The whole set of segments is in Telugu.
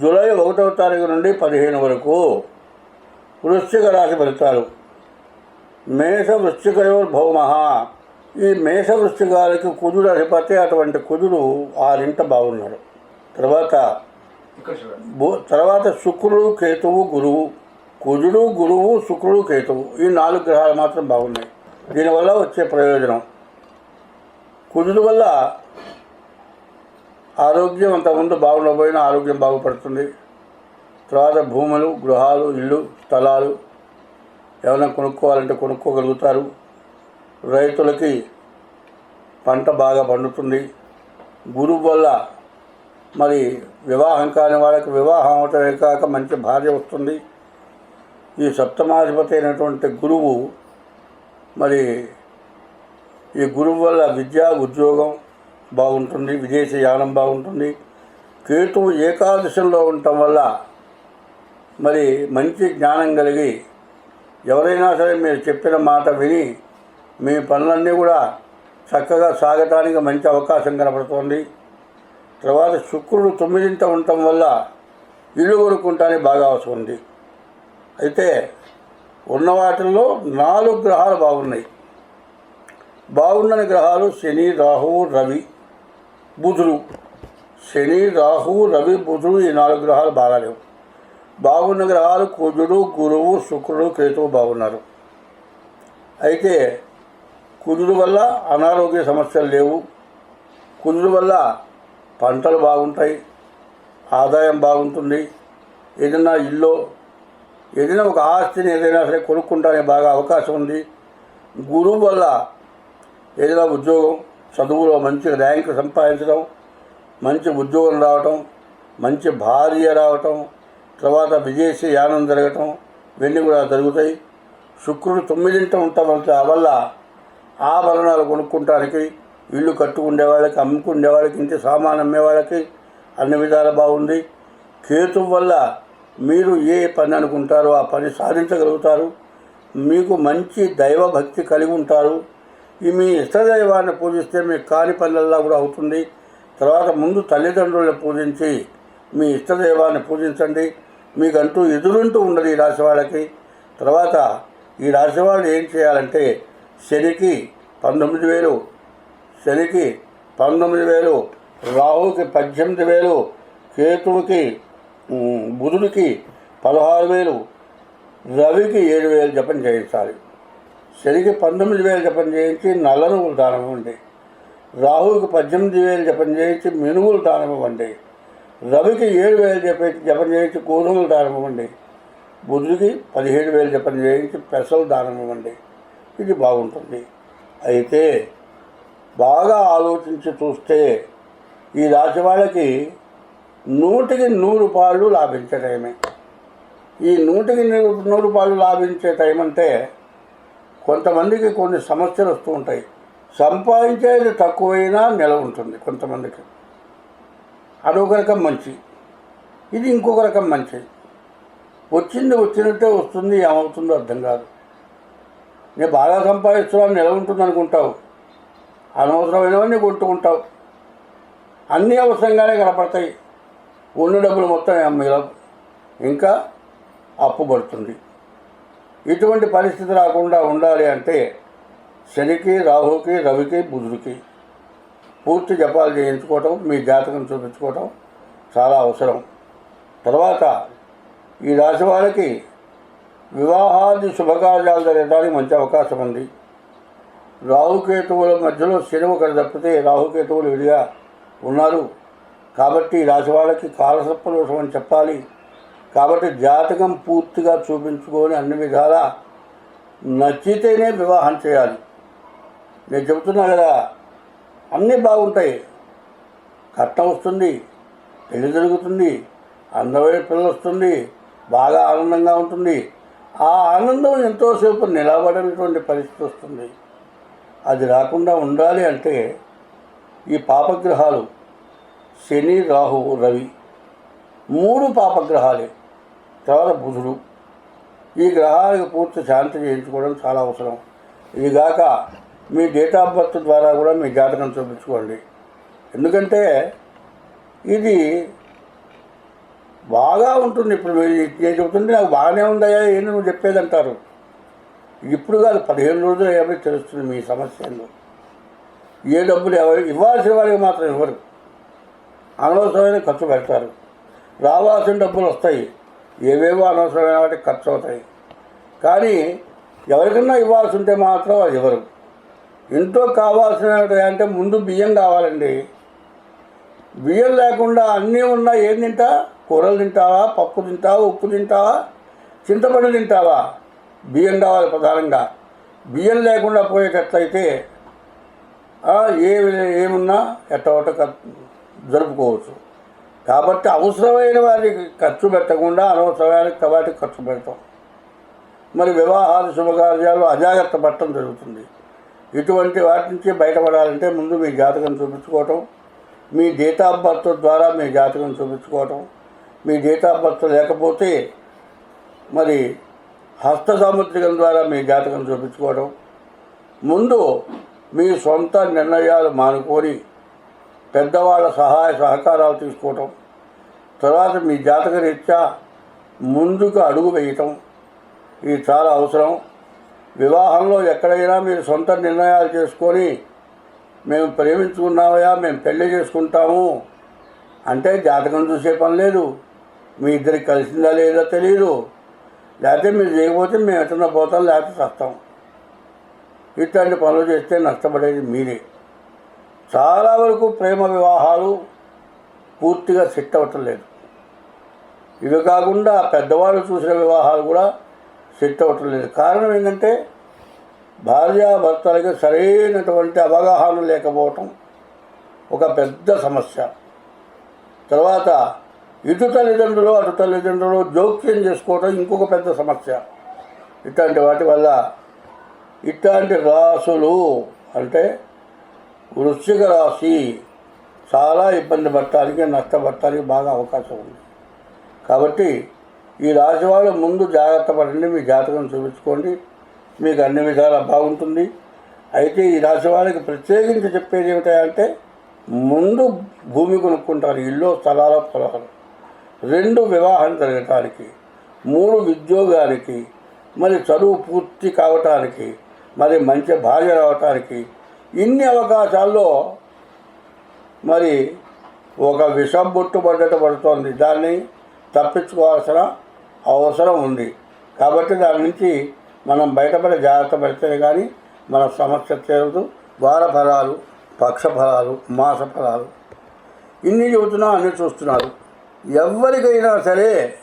జూలై ఒకటవ తారీఖు నుండి పదిహేను వరకు వృశ్చిక రాశి ఫలితాలు. మేష వృశ్చికయోర్ భౌమ ఈ మేష వృశ్చికాలకి కుజుడు అధిపతి అటువంటి కుజుడు ఆరింట బాగున్నాడు. తర్వాత తర్వాత శుక్రుడు కేతువు గురువు. కుజుడు గురువు శుక్రుడు కేతువు. ఈ నాలుగు గ్రహాలు మాత్రం బాగున్నాయి. దీనివల్ల వచ్చే ప్రయోజనం. కుజుడు వల్ల ఆరోగ్యం అంతకుముందు బాగుండబోయిన ఆరోగ్యం బాగుపడుతుంది. తర్వాత భూములు గృహాలు ఇల్లు స్థలాలు ఏమైనా కొనుక్కోవాలంటే కొనుక్కోగలుగుతారు. రైతులకి పంట బాగా పండుతుంది. గురువు వల్ల మరి వివాహం కాని వాళ్ళకి వివాహం అవటమే కాక మంచి భార్య వస్తుంది. ఈ సప్తమాధిపతి అయినటువంటి గురువు మరి ఈ గురువు వల్ల విద్యా ఉద్యోగం బాగుంటుంది విదేశ యానం బాగుంటుంది. కేతు ఏకాదశంలో ఉండటం వల్ల మరి మంచి జ్ఞానం కలిగి ఎవరైనా సరే మీరు చెప్పిన మాట విని మీ పనులన్నీ కూడా చక్కగా సాగటానికి మంచి అవకాశం కనపడుతోంది. తర్వాత శుక్రుడు తొమ్మిదింట ఉండటం వల్ల ఇల్లు కొనుక్కుంటానికి బాగా అవసరం ఉంది. అయితే ఉన్న వాటిల్లో నాలుగు గ్రహాలు బాగున్నాయి. బాగున్నని గ్రహాలు శని రాహువు రవి. బుధుడు. శని రాహు రవి బుధుడు ఈ నాలుగు గ్రహాలు బాగాలేవు. బాగున్న గ్రహాలు కుజుడు గురువు శుక్రుడు కేతువు బాగున్నారు. అయితే కుజుడు వల్ల అనారోగ్య సమస్యలు లేవు. కుజుడు వల్ల పంటలు బాగుంటాయి. ఆదాయం బాగుంటుంది. ఏదైనా ఇల్లు ఏదైనా ఒక ఆస్తిని ఏదైనా సరే కొనుక్కుంటానికి బాగా అవకాశం ఉంది. గురువు వల్ల ఏదైనా ఉద్యోగం చదువులో మంచి ర్యాంక్ సంపాదించడం మంచి ఉద్యోగం రావటం మంచి భార్య రావటం తర్వాత విదేశీ యానం జరగటం ఇవన్నీ కూడా జరుగుతాయి. శుక్రుడు తొమ్మిదింట ఉండటం వల్ల వల్ల ఆభరణాలు కొనుక్కుంటానికి ఇల్లు కట్టుకునే వాళ్ళకి అమ్ముకునే వాళ్ళకి ఇంటి సామాన్ అమ్మే వాళ్ళకి అన్ని విధాలు బాగుంది. కేతు వల్ల మీరు ఏ పని అనుకుంటారో ఆ పని సాధించగలుగుతారు. మీకు మంచి దైవభక్తి కలిగి ఉంటారు. మీ ఇష్టదైవాన్ని పూజిస్తే మీకు కాని పనులల్లా కూడా అవుతుంది. తర్వాత ముందు తల్లిదండ్రులను పూజించి మీ ఇష్టదైవాన్ని పూజించండి. మీకంటూ ఎదురుంటూ ఉండదు ఈ రాశి వాళ్ళకి తర్వాత ఈ రాశి వాళ్ళు ఏం చేయాలంటే శనికి పంతొమ్మిది వేలు శనికి పంతొమ్మిది వేలు రాహుకి పద్దెనిమిది వేలు కేతువుకి బుధుడికి పదహారు వేలు రవికి ఏడు వేలు జపం చేయించాలి. శనికి పంతొమ్మిది వేలు జపం చేయించి నల్ల నువ్వులు దానం ఇవ్వండి రాహువుకి పద్దెనిమిది వేలు జపం చేయించి మినుములు దానం ఇవ్వండి రవికి ఏడు వేలు జప జపం చేయించి గోధుమలు దానం ఇవ్వండి బుధుడికి పదిహేడు వేలు జపం చేయించి పెసలు దానం ఇవ్వండి ఇది బాగుంటుంది. అయితే బాగా ఆలోచించి చూస్తే ఈ రాశి వాళ్ళకి నూటికి నూరు పాళ్ళు లాభించే టైమే. ఈ నూటికి నూరు నూరు పాళ్ళు లాభించే టైం అంటే కొంతమందికి కొన్ని సమస్యలు వస్తూ ఉంటాయి. సంపాదించేది తక్కువైనా నెల ఉంటుంది కొంతమందికి. అదొక రకం మంచి. ఇది ఇంకొక రకం మంచి. వచ్చింది వచ్చినట్టే వస్తుంది ఏమవుతుందో అర్థం కాదు. నేను బాగా సంపాదిస్తున్నాను నెల ఉంటుంది అనుకుంటావు అనవసరమైనవన్నీ కొట్టుకుంటావు అన్నీ అవసరంగానే కనపడతాయి. ఉన్న డబ్బులు మొత్తం మిగలవు ఇంకా అప్పు పడుతుంది. ఇటువంటి పరిస్థితి రాకుండా ఉండాలి అంటే శనికి రాహుకి రవికి బుధుడికి పూర్తి జపాలు చేయించుకోవటం మీ జాతకం చూపించుకోవటం చాలా అవసరం. తర్వాత ఈ రాశి వారికి వివాహాది శుభకార్యాలు జరగడానికి మంచి అవకాశం ఉంది. రాహుకేతువుల మధ్యలో శని ఒకటి తప్పితే రాహుకేతువులు విడిగా ఉన్నారు. కాబట్టి ఈ రాశి వాళ్ళకి కాలసర్పదోషం అని చెప్పాలి. కాబట్టి జాతకం పూర్తిగా చూపించుకొని అన్ని విధాలా నచ్చితేనే వివాహం చేయాలి. నేను చెబుతున్నా కదా అన్నీ బాగుంటాయి. కట్నం వస్తుంది పెళ్ళి జరుగుతుంది అందమైన పిల్లలు వస్తుంది బాగా ఆనందంగా ఉంటుంది. ఆ ఆనందం ఎంతోసేపు నిలబడినటువంటి పరిస్థితి వస్తుంది. అది రాకుండా ఉండాలి అంటే ఈ పాపగ్రహాలు శని రాహు రవి మూడు పాపగ్రహాలే. తర్వాత బుధుడు. ఈ గ్రహాలకు పూర్తి శాంతి చేయించుకోవడం చాలా అవసరం. ఇదిగాక మీ డేట్ ఆఫ్ బర్త్ ద్వారా కూడా మీ జాతకం చూపించుకోండి. ఎందుకంటే ఇది బాగా ఉంటుంది. ఇప్పుడు మీరు నేను చెబుతుంటే నాకు బాగానే ఉందయ్యా ఏంటి నువ్వు చెప్పేది అంటారు ఇప్పుడు కాదు పదిహేను రోజులు ఏమైనా తెలుస్తుంది మీ సమస్య ఏ డబ్బులు ఎవరు ఇవ్వాల్సిన వారికి మాత్రం ఇవ్వరు. అనవసరమైన ఖర్చు పెడతారు. రావాల్సిన డబ్బులు వస్తాయి. ఏవేవో అనవసరమైన వాటి ఖర్చు అవుతాయి. కానీ ఎవరికన్నా ఇవ్వాల్సి ఉంటే మాత్రం అది ఇవ్వరు ఇంట్లో కావాల్సిన అంటే ముందు బియ్యం కావాలండి. బియ్యం లేకుండా అన్నీ ఉన్నా ఏం తింటా? కూరలు తింటావా? పప్పు తింటావా? ఉప్పు తింటావా? చింతపండు తింటావా? బియ్యం కావాలి ప్రధానంగా. బియ్యం లేకుండా పోయేటట్లయితే ఏ ఏమున్నా ఎట్ట ఒకట జరుపుకోవచ్చు. కాబట్టి అవసరమైన వారికి ఖర్చు పెట్టకుండా అనవసరమైన వాటికి ఖర్చు పెడతాం. మరి వివాహాలు శుభకార్యాలు అజాగ్రత్త పట్టడం జరుగుతుంది. ఇటువంటి వాటి నుంచి బయటపడాలంటే ముందు మీ జాతకం చూపించుకోవటం మీ డేట్ ఆఫ్ బర్త్ ద్వారా మీ జాతకం చూపించుకోవటం మీ డేట్ ఆఫ్ బర్త్ లేకపోతే మరి హస్త సాముద్రికం ద్వారా మీ జాతకం చూపించుకోవడం ముందు మీ సొంత నిర్ణయాలు మానుకొని పెద్దవాళ్ళ సహాయ సహకారాలు తీసుకోవటం తర్వాత మీ జాతక రీత్యా ముందుకు అడుగు వేయటం ఇది చాలా అవసరం. వివాహంలో ఎక్కడైనా మీరు సొంత నిర్ణయాలు చేసుకొని మేము ప్రేమించుకున్నామయా మేము పెళ్ళి చేసుకుంటాము అంటే జాతకం చూసే పని లేదు. మీ ఇద్దరికి కలిసిందా లేదా తెలియదు లేకపోతే మీరు చేయకపోతే మేము ఎట్లా పోతాం లేకపోతే చస్తాం ఇట్లాంటి పనులు చేస్తే నష్టపడేది మీరే. చాలా వరకు ప్రేమ వివాహాలు పూర్తిగా సెట్ అవ్వటం లేదు. ఇవి కాకుండా పెద్దవాళ్ళు చూసిన వివాహాలు కూడా సెట్ అవ్వటం లేదు. కారణం ఏంటంటే భార్యాభర్తలకి సరైనటువంటి అవగాహన లేకపోవటం ఒక పెద్ద సమస్య. తర్వాత ఇటు తల్లిదండ్రులు అటు తల్లిదండ్రులు జోక్యం చేసుకోవటం ఇంకొక పెద్ద సమస్య. ఇట్లాంటి వాటి వల్ల ఇట్లాంటి రాసులు అంటే వృశ్చిక రాశి చాలా ఇబ్బంది పడటానికి నష్టపడటానికి బాగా అవకాశం ఉంది. కాబట్టి ఈ రాశి వాళ్ళు ముందు జాగ్రత్త పడండి మీ జాతకం చూపించుకోండి మీకు అన్ని విధాలా బాగుంటుంది. అయితే ఈ రాశి వాళ్ళకి ప్రత్యేకించి చెప్పేది ఏమిటంటే ముందు భూమి కొనుక్కుంటారు ఇల్లు స్థలాలు పొలాలు. రెండు వివాహం జరగటానికి మూడు ఉద్యోగానికి మరి చదువు పూర్తి కావటానికి మరి మంచి భార్య రావటానికి ఇన్ని అవకాశాల్లో మరి ఒక విషం బొట్టు పడుతోంది. దాన్ని తప్పించుకోవాల్సిన అవసరం ఉంది. కాబట్టి దాని నుంచి మనం బయటపడే జాగ్రత్త పడితేనే కానీ మన సమస్య తీరదు. వార ఫలాలు పక్ష ఫలాలు మాస ఫలాలు ఇన్ని చెబుతున్నా అన్ని చూస్తున్నారు. ఎవరికైనా సరే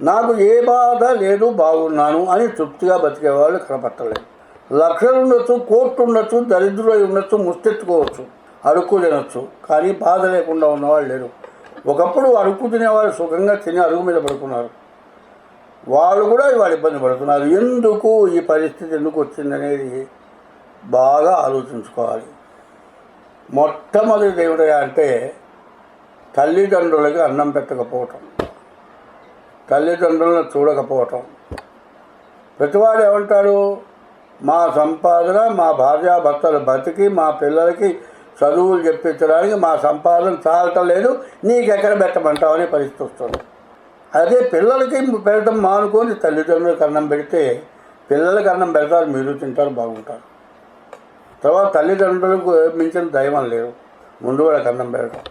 నాకు ఏ బాధ లేదు బాగున్నాను అని తృప్తిగా బతికేవాళ్ళు కనపట్టలేదు లక్షలు ఉండొచ్చు కోర్టు ఉండొచ్చు దరిద్రులై ఉండొచ్చు ముస్తెత్తుకోవచ్చు అడుక్కు తినొచ్చు కానీ బాధ లేకుండా ఉన్నవాళ్ళు లేరు. ఒకప్పుడు అడుక్కు తినేవాళ్ళు సుఖంగా తిని అడుగు మీద పడుకున్నారు. వాళ్ళు కూడా ఇవాళ ఇబ్బంది పడుతున్నారు. ఎందుకు ఈ పరిస్థితి ఎందుకు వచ్చిందనేది బాగా ఆలోచించుకోవాలి. మొట్టమొదటి ఏమిటా అంటే తల్లిదండ్రులకి అన్నం పెట్టకపోవటం. తల్లిదండ్రులను చూడకపోవటం. ప్రతివాడు ఏమంటాడు? మా సంపాదన మా భార్యాభర్తలు బతికి మా పిల్లలకి చదువులు చెప్పించడానికి మా సంపాదన చాలటం లేదు. నీకెక్కడ పెట్టమంటావు అనే పరిస్థితి వస్తుంది. అదే పిల్లలకి పెట్టడం మానుకొని తల్లిదండ్రులకు అన్నం పెడితే పిల్లలకి అన్నం పెడతారు మీరు తింటారు బాగుంటారు. తర్వాత తల్లిదండ్రులకు మించిన దైవం లేదు ముందు వాళ్ళకి అన్నం పెడతాం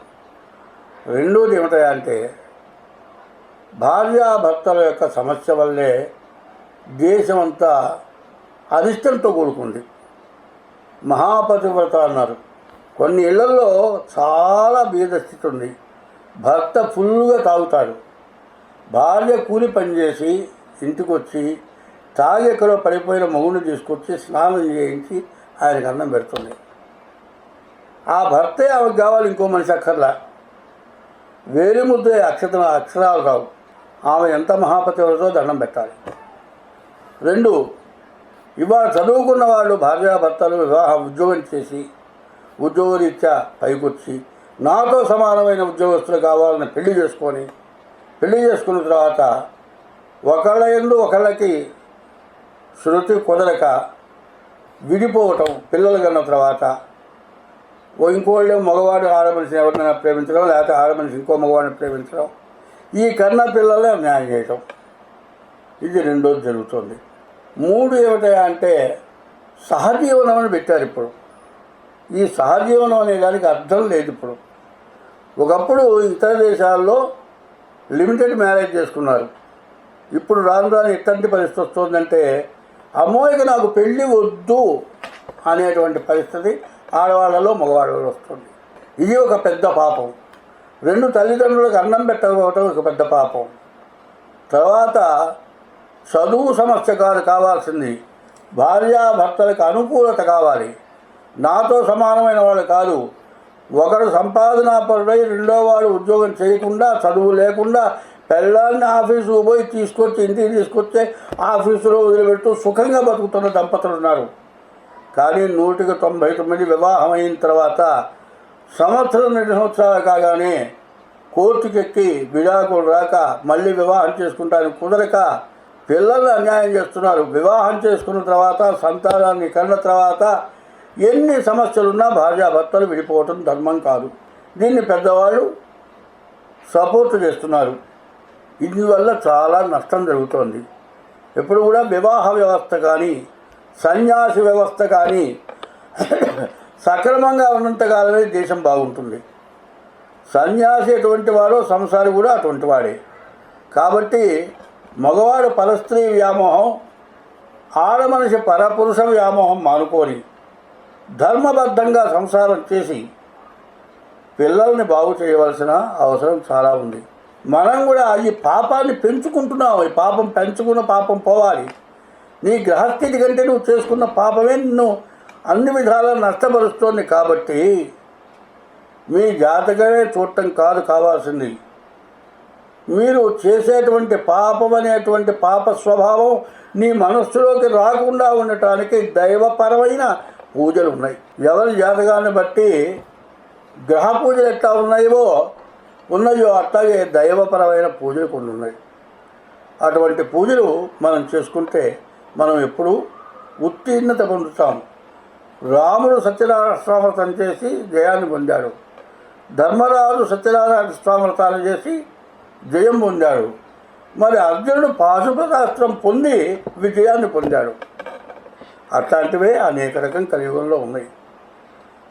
రెండోది ఏమిటంటే భార్యాభర్తల యొక్క సమస్య వల్లే దేశమంతా అరిష్టంతో కూడుకుంది. మహాపతివ్రత అన్నారు. కొన్ని ఇళ్ళలో చాలా బీద స్థితి ఉంది భర్త ఫుల్గా తాగుతాడు. భార్య కూలి పనిచేసి ఇంటికి వచ్చి తాగి ఎక్కడో పడిపోయిన మగుని తీసుకొచ్చి స్నానం చేయించి ఆయనకు అన్నం పెడుతుంది. ఆ భర్తే ఆమెకు కావాలి ఇంకో మనిషి అక్కర్లా? వేలి అక్షత అక్షరాలు రావు. ఆమె ఎంత మహాపతివ్రతో దండం పెట్టాలి? రెండు ఇవాళ చదువుకున్న వాళ్ళు భార్యాభర్తలు వివాహ ఉద్యోగం చేసి ఉద్యోగరీత్యా పైకొచ్చి నాతో సమానమైన ఉద్యోగస్తులు కావాలని పెళ్ళి చేసుకొని పెళ్ళి చేసుకున్న తర్వాత ఒకళ్ళ ఎందు ఒకళ్ళకి శృతి కుదరక విడిపోవటం పిల్లలు కన్న తర్వాత ఇంకోళ్ళు మగవాడు ఆడమనిషిని ఎవరినైనా ప్రేమించడం లేకపోతే ఆడమనిషి ఇంకో మగవాడిని ప్రేమించడం ఈ కన్న పిల్లలే అన్యాయం చేయటం. ఇది రెండోది జరుగుతుంది. మూడు ఏమిటా అంటే సహజీవనం అని పెట్టారు ఇప్పుడు. ఈ సహజీవనం అనే దానికి అర్థం లేదు ఇప్పుడు. ఒకప్పుడు ఇతర దేశాల్లో లిమిటెడ్ మ్యారేజ్ చేసుకున్నారు. ఇప్పుడు రాను రాను ఎట్లాంటి పరిస్థితి వస్తుందంటే అమ్మాయికి నాకు పెళ్ళి వద్దు అనేటువంటి పరిస్థితి ఆడవాళ్ళలో మగవాళ్ళలో వస్తుంది. ఇది ఒక పెద్ద పాపం. రెండు తల్లిదండ్రులకు అన్నం పెట్టకపోవటం ఒక పెద్ద పాపం. తర్వాత చదువు సమస్య కాదు కావాల్సింది. భార్యాభర్తలకు అనుకూలత కావాలి. నాతో సమానమైన వాళ్ళు కాదు. ఒకరు సంపాదనాపరుడై రెండో వాడు ఉద్యోగం చేయకుండా చదువు లేకుండా పెళ్ళాన్ని ఆఫీసుకు పోయి తీసుకొచ్చి ఇంటికి తీసుకొస్తే ఆఫీసులో వదిలిపెడుతూ సుఖంగా బతుకుతున్న దంపతులు ఉన్నారు. కానీ నూటికి తొంభై తొమ్మిది వివాహం అయిన తర్వాత సంవత్సరం రెండు సంవత్సరాలు కాగానే కోర్టుకెక్కి విడాకులు రాక మళ్ళీ వివాహం చేసుకుంటానికి కుదరక పిల్లలు అన్యాయం చేస్తున్నారు. వివాహం చేసుకున్న తర్వాత సంతానాన్ని కన్న తర్వాత ఎన్ని సమస్యలున్నా భార్యాభర్తలు విడిపోవటం ధర్మం కాదు. దీన్ని పెద్దవాళ్ళు సపోర్ట్ చేస్తున్నారు. ఇందువల్ల చాలా నష్టం జరుగుతోంది. ఎప్పుడు కూడా వివాహ వ్యవస్థ కానీ సన్యాసి వ్యవస్థ కానీ సక్రమంగా ఉన్నంతకాలమే దేశం బాగుంటుంది. సన్యాసి ఎటువంటి వాడో సంసారి కూడా అటువంటి వాడే. కాబట్టి మగవాడు పరస్త్రీ వ్యామోహం ఆడమనిషి పరపురుష వ్యామోహం మానుకొని ధర్మబద్ధంగా సంసారం చేసి పిల్లల్ని బాగు చేయవలసిన అవసరం చాలా ఉంది. మనం కూడా ఈ పాపాన్ని పెంచుకుంటున్నాం. ఈ పాపం పెంచుకున్న పాపం పోవాలి. నీ గ్రహస్థితి కంటే నువ్వు చేసుకున్న పాపమే నిన్ను అన్ని విధాలా నష్టపరుస్తోంది కాబట్టి మీ జాతకమే చూడటం కాదు కావాల్సింది. మీరు చేసేటువంటి పాపం అనేటువంటి పాప స్వభావం నీ మనస్సులోకి రాకుండా ఉండటానికి దైవపరమైన పూజలు ఉన్నాయి. ఎవరి జాతకాన్ని బట్టి గ్రహ పూజలు ఎట్లా ఉన్నాయో ఉన్నాయో అట్లాగే దైవపరమైన పూజలు కొన్ని ఉన్నాయి. అటువంటి పూజలు మనం చేసుకుంటే మనం ఎప్పుడూ ఉత్తీర్ణత పొందుతాం. రాముడు సత్యనారాయణ స్వామృతం చేసి జయాన్ని పొందాడు. ధర్మరాజు సత్యనారాయణ స్వామృతాన్ని చేసి జయం పొందాడు మరి అర్జునుడు పాశుపతాస్త్రం పొంది విజయాన్ని పొందాడు. అట్లాంటివే అనేక రకం కలియుగంలో ఉన్నాయి.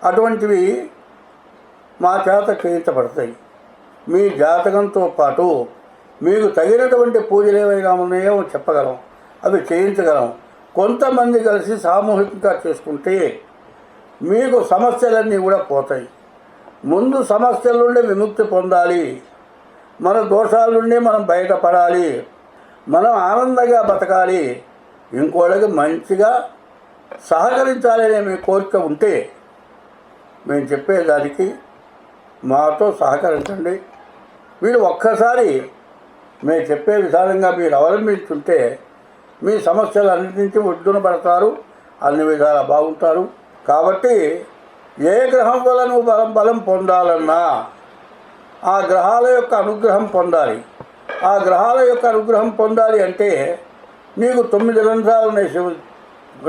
అటువంటివి మా చేత చేయించబడతాయి. మీ జాతకంతో పాటు మీకు తగినటువంటి పూజలు ఏవైనా ఉన్నాయో చెప్పగలం. అవి చేయించగలం. కొంతమంది కలిసి సామూహికంగా చేసుకుంటే మీకు సమస్యలన్నీ కూడా పోతాయి. ముందు సమస్యల నుండి విముక్తి పొందాలి. మన దోషాల నుండి మనం బయటపడాలి. మనం ఆనందంగా బతకాలి. ఇంకోళ్ళకి మంచిగా సహకరించాలనే మీ కోరిక ఉంటే మేము చెప్పేదానికి మాతో సహకరించండి. మీరు ఒక్కసారి మేము చెప్పే విధానంగా మీరు అవలంబించుంటే మీ సమస్యలు అన్నింటించి ఒడ్డున పడతారు. అన్ని విధాలా బాగుంటారు. కాబట్టి ఏ గ్రహం వల్ల నువ్వు బలం బలం పొందాలన్నా ఆ గ్రహాల యొక్క అనుగ్రహం పొందాలి. ఆ గ్రహాల యొక్క అనుగ్రహం పొందాలి అంటే నీకు తొమ్మిది రంధ్రాలు ఉన్నాయి శివ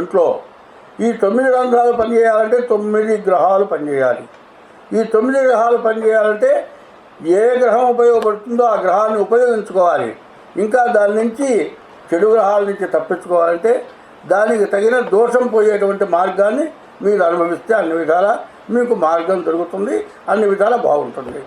ఇంట్లో ఈ తొమ్మిది రంధ్రాలు పనిచేయాలంటే తొమ్మిది గ్రహాలు పనిచేయాలి. ఈ తొమ్మిది గ్రహాలు పనిచేయాలంటే ఏ గ్రహం ఉపయోగపడుతుందో ఆ గ్రహాన్ని ఉపయోగించుకోవాలి. ఇంకా దాని నుంచి చెడు గ్రహాల నుంచి తప్పించుకోవాలంటే దానికి తగిన దోషం పోయేటువంటి మార్గాన్ని మీరు అనుభవిస్తే అన్ని విధాలా మీకు మార్గం దొరుకుతుంది అన్ని విధాలా బాగుంటుంది.